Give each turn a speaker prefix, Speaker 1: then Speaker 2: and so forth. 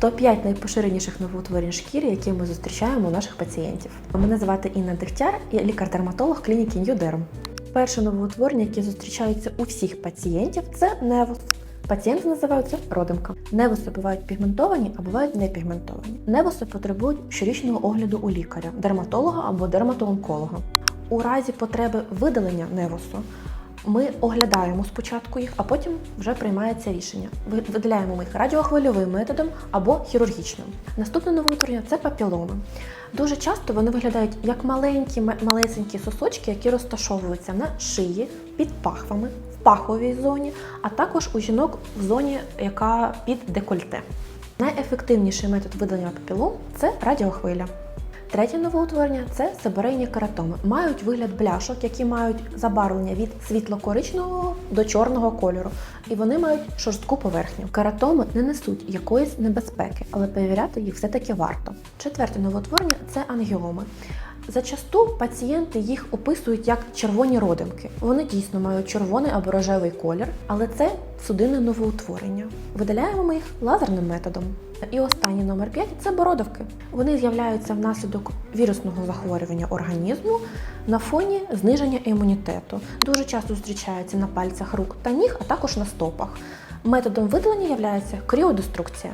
Speaker 1: Топ-5 найпоширеніших новоутворень шкіри, які ми зустрічаємо у наших пацієнтів. Мене звати Інна Дегтяр, я лікар-дерматолог клініки Ньюдерм. Перше новоутворення, яке зустрічається у всіх пацієнтів, це невус. Пацієнти називаються родимка. Невуси бувають пігментовані, а бувають непігментовані. Невуси потребують щорічного огляду у лікаря, дерматолога або дерматоонколога. У разі потреби видалення невусу ми оглядаємо спочатку їх, а потім вже приймається рішення. Ви- Видаляємо ми їх радіохвильовим методом або хірургічним. Наступне новоутворення це папіломи. Дуже часто вони виглядають як маленькі малесенькі сосочки, які розташовуються на шиї, під пахвами, в паховій зоні, а також у жінок в зоні, яка під декольте. Найефективніший метод видалення папілом це радіохвиля. Третє новоутворення це себорейні кератоми. Мають вигляд бляшок, які мають забарвлення від світло-коричневого до чорного кольору, і вони мають шорстку поверхню. Кератоми не несуть якоїсь небезпеки, але перевіряти їх все-таки варто. Четверте новоутворення це ангіоми. Зачасту пацієнти їх описують як червоні родимки. Вони дійсно мають червоний або рожевий колір, але це судинне новоутворення. Видаляємо ми їх лазерним методом. І останній номер 5 це бородавки. Вони з'являються внаслідок вірусного захворювання організму на фоні зниження імунітету. Дуже часто зустрічаються на пальцях рук та ніг, а також на стопах. Методом видалення є кріодеструкція.